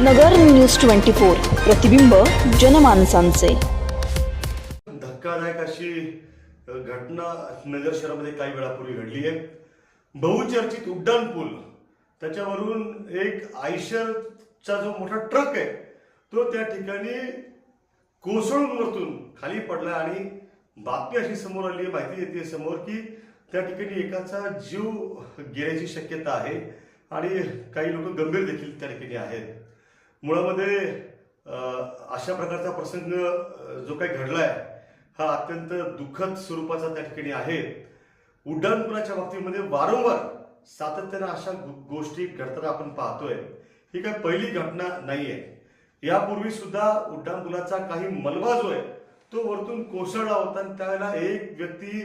नगर news twenty four प्रतिबिंब जनमानसांचे. धक्कादायक अशी घटना नगर शहरामध्ये काही वेळापूर्वी घडली आहे. बहुचर्चित उड्डाण पूल त्याच्यावरून एक आयशरचा जो मोठा ट्रक आहे तो त्या ठिकाणी कोसळून वरतून खाली पडला आणि बातमी अशी समोर आली माहिती येते समोर की त्या ठिकाणी एकाचा जीव गेल्याची शक्यता आहे आणि काही लोक गंभीर देखील त्या ठिकाणी आहेत. मुळामध्ये अशा प्रकारचा प्रसंग जो काही घडलाय हा अत्यंत दुःखद स्वरूपाचा त्या ठिकाणी आहे. उड्डाणपुलाच्या बाबतीमध्ये वारंवार सातत्यानं अशा गो- गोष्टी घडताना आपण पाहतोय. ही काही पहिली घटना नाहीये. यापूर्वी सुद्धा उड्डाणपुलाचा काही मलबा जो आहे तो वरतून कोसळला होता आणि त्यावेळेला एक व्यक्ती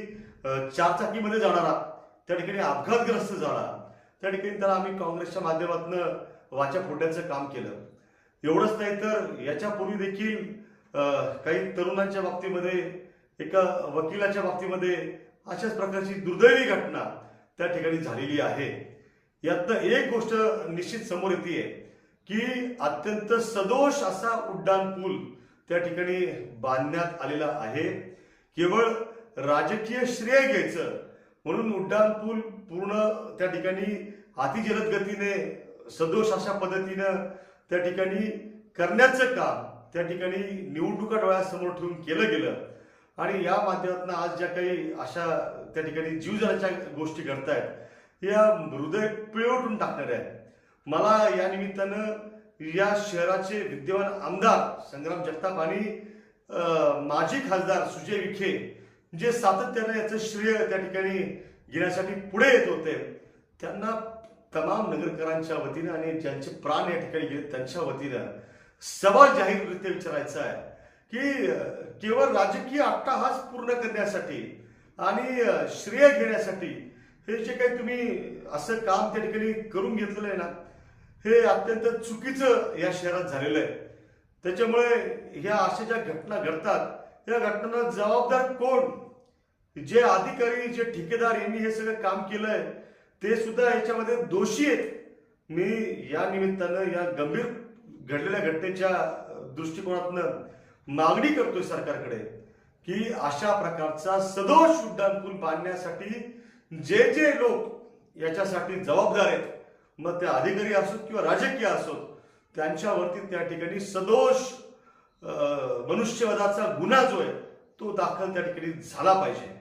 चारचाकीमध्ये जाणारा त्या ठिकाणी अपघातग्रस्त झाला. त्या ठिकाणी त्याला आम्ही काँग्रेसच्या माध्यमातून वाचा फोडण्याचं काम केलं. एवढंच नाही तर याच्यापूर्वी देखील काही तरुणांच्या बाबतीमध्ये एका वकिलाच्या बाबतीमध्ये अशाच प्रकारची दुर्दैवी घटना त्या ठिकाणी झालेली आहे. यातनं एक गोष्ट निश्चित समोर येते की अत्यंत सदोष असा उड्डाण पूल त्या ठिकाणी बांधण्यात आलेला आहे. केवळ राजकीय श्रेय घ्यायचं म्हणून उड्डाण पूल पूर्ण त्या ठिकाणी अतिजलद गतीने सदोष अशा पद्धतीनं त्या ठिकाणी करण्याचं काम त्या ठिकाणी निवडणुका डोळ्यासमोर ठेवून केलं गेलं. आणि या माध्यमातून आज ज्या काही अशा त्या ठिकाणी जीवजनाच्या गोष्टी घडतायत या हृदय पिळवटून टाकणाऱ्या आहेत. मला या निमित्तानं या शहराचे विद्यमान आमदार संग्राम जगताप आणि माजी खासदार सुजय विखे जे सातत्यानं याचं श्रेय त्या ठिकाणी घेण्यासाठी पुढे येत होते त्यांना तमाम नगरकरांच्या वतीनं आणि ज्यांचे प्राण या ठिकाणी गेले त्यांच्या वतीनं सवाल जाहीररित्या विचारायचा आहे की केवळ राजकीय अट्टाहास पूर्ण करण्यासाठी आणि श्रेय घेण्यासाठी हे जे काही तुम्ही असं काम त्या ठिकाणी करून घेतलेलं आहे ना हे अत्यंत चुकीचं या शहरात झालेलं आहे. त्याच्यामुळे ह्या अशा ज्या घटना घडतात त्या घटनांना जबाबदार कोण? जे अधिकारी जे ठेकेदार यांनी हे सगळं काम केलंय ते सुद्धा याच्यामध्ये दोषी आहेत. मी या निमित्तानं या गंभीर घडलेल्या घटनेच्या दृष्टिकोनातनं मागणी करतोय सरकारकडे की अशा प्रकारचा सदोष उड्डाणपूल बांधण्यासाठी जे जे लोक याच्यासाठी जबाबदार आहेत मग ते अधिकारी असोत किंवा राजकीय असोत त्यांच्यावरती त्या ठिकाणी सदोष मनुष्यवधाचा गुन्हा जो आहे तो दाखल त्या ठिकाणी झाला पाहिजे.